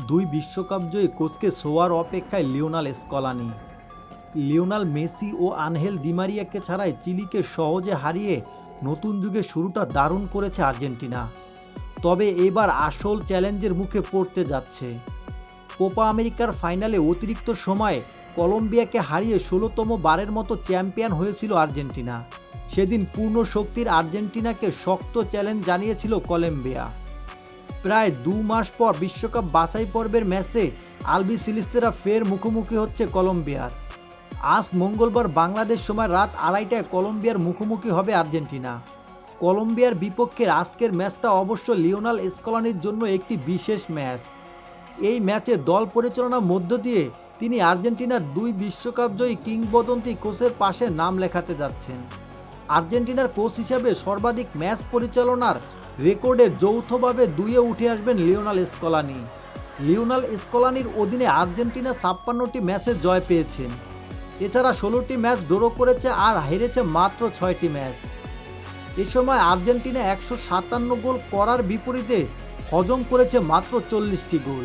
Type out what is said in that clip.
দুই বিশ্বকাপ জয়ী কোচকে সোয়ার অপেক্ষায় লিওনাল স্কলানি। লিওনাল মেসি ও আনহেল দিমারিয়াকে ছাড়াই চিলিকে সহজে হারিয়ে নতুন যুগের শুরুটা দারুণ করেছে আর্জেন্টিনা। তবে এবার আসল চ্যালেঞ্জের মুখে পড়তে যাচ্ছে। কোপা আমেরিকার ফাইনালে অতিরিক্ত সময়ে কলম্বিয়াকে হারিয়ে ষোলোতম বারের মতো চ্যাম্পিয়ন হয়েছিল আর্জেন্টিনা। সেদিন পূর্ণ শক্তির আর্জেন্টিনাকে শক্ত চ্যালেঞ্জ জানিয়েছিল কলম্বিয়া। প্রায় দু মাস পর বিশ্বকাপ বাছাই পর্বের ম্যাচে আলবি সিলিস্তেরা ফের মুখোমুখি হচ্ছে কলম্বিয়ার। আজ মঙ্গলবার বাংলাদেশ সময় রাত আড়াইটায় কলম্বিয়ার মুখোমুখি হবে আর্জেন্টিনা। কলম্বিয়ার বিপক্ষের আজকের ম্যাচটা অবশ্য লিওনাল স্কলানির জন্য একটি বিশেষ ম্যাচ। এই ম্যাচে দল পরিচালনার মধ্য দিয়ে তিনি আর্জেন্টিনার দুই বিশ্বকাপ জয়ী কিংবদন্তি কোচের পাশে নাম লেখাতে যাচ্ছেন। আর্জেন্টিনার কোচ হিসাবে সর্বাধিক ম্যাচ পরিচালনার রেকর্ডে যৌথভাবে দুইয়ে উঠে আসবেন লিওনাল স্কলানি। লিওনাল স্কলানির অধীনে আর্জেন্টিনা ছাপ্পান্নটি ম্যাচে জয় পেয়েছেন এছাড়া ষোলোটি ম্যাচ ড্র করেছে আর হেরেছে মাত্র ছয়টি ম্যাচ। এ সময় আর্জেন্টিনা একশো সাতান্ন গোল করার বিপরীতে হজম করেছে মাত্র চল্লিশটি গোল।